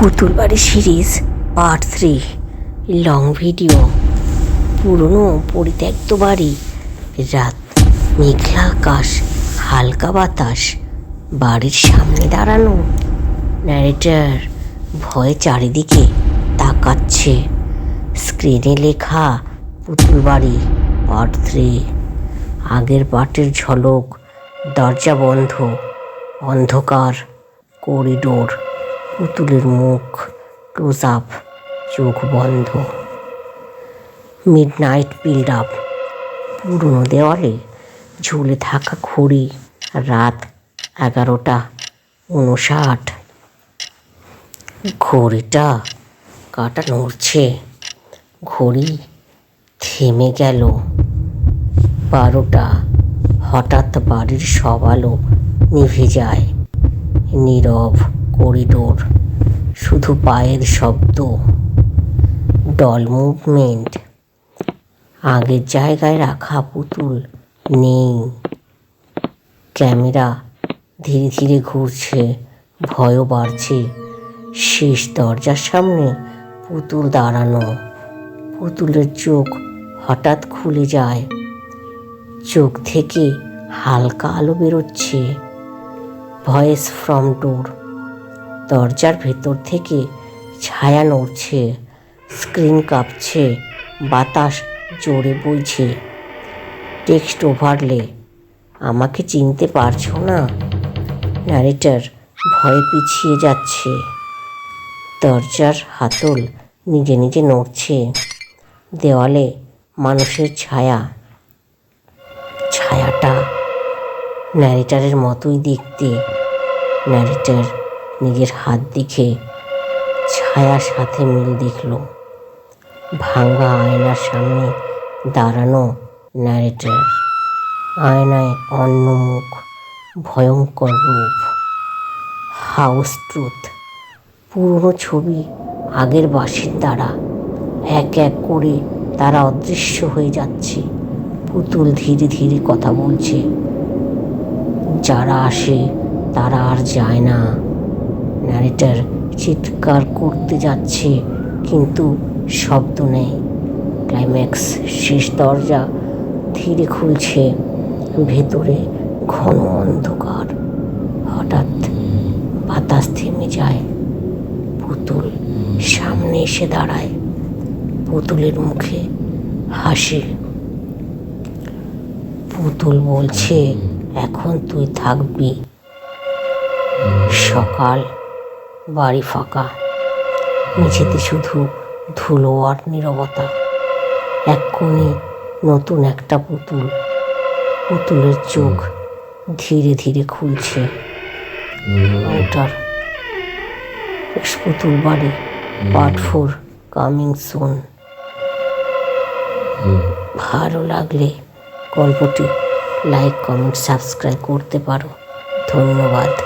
পুতুল বাড়ি series part three. Long video. পুরনো পরিত্যক্ত বাড়ি। রাত। মেঘলা আকাশ। হালকা বাতাস। বাড়ির সামনে দাঁড়ানো। ন্যারেটার ভয়ে চারিদিকে তাকাচ্ছে। স্ক্রিনে লেখা পুতুল বাড়ি পার্ট থ্রি। আগের পার্টের ঝলক দরজা বন্ধ। অন্ধকার। করিডোর। পুতুলের মুখ ক্লোজ আপ চোখ বন্ধ। মিড নাইট বিল্ড আপ পুরনো দেওয়ালে ঝুলে থাকা ঘড়ি, রাত এগারোটা উনষাট। ঘড়িটা কাটা নড়ছে ঘড়ি থেমে গেল। বারোটা, হঠাৎ বাড়ির সব আলো নিভে যায়। নীরব করিডোর, শুধু পায়ের শব্দ ডল মুভমেন্ট আগের জায়গায় রাখা পুতুল নেই। ক্যামেরা ধীরে ধীরে ঘুরছে, ভয়ও বাড়ছে। শেষ দরজার সামনে পুতুল দাঁড়ানো, পুতুলের চোখ হঠাৎ খুলে যায়। চোখ থেকে হালকা আলো বেরোচ্ছে। ভয়েস ফ্রম ডোর দরজার ভেতর থেকে ছায়া নড়ছে স্ক্রিন কাঁপছে, বাতাস জোরে বইছে। টেক্সট ওভারলে আমাকে চিনতে পারছ না? ন্যারেটার ভয়ে পিছিয়ে যাচ্ছে। দরজার হাতল নিজে নিজে নড়ছে। দেওয়ালে মানুষের ছায়া। ছায়াটা ন্যারেটারের মতোই দেখতে। ন্যারেটার নিজের হাত দেখে ছায়ার সাথে মিল দেখল। ভাঙ্গা আয়নার সামনে দাঁড়ানো ন্যারেটার আয়নায় অন্য মুখ, ভয়ঙ্কর রূপ। হাউস ট্রুথ পুরনো ছবি, আগের বাসির দ্বারা। এক এক করে তারা অদৃশ্য হয়ে যাচ্ছে। পুতুল ধীরে ধীরে কথা বলছে। যারা আসে তারা আর যায় না। ন্যারেটার চিৎকার করতে যাচ্ছে, কিন্তু শব্দ নেই। ক্লাইম্যাক্স শেষ দরজা ধীরে খুলছে, ভেতরে ঘন অন্ধকার। হঠাৎ বাতাস থেমে যায়, পুতুল সামনে এসে দাঁড়ায়। পুতুলের মুখে হাসি। পুতুল বলছে, এখন তুই থাকবি। সকাল বাড়ি ফাঁকা। মেঝেতে শুধু ধুলো আর নীরবতা। এক কোণে নতুন একটা পুতুল। পুতুলের চোখ ধীরে ধীরে খুলছে। ওটার পুতুল বাড়ি। Part four coming soon. ভালো লাগলে গল্পটি লাইক, কমেন্ট, সাবস্ক্রাইব করতে পারো। ধন্যবাদ।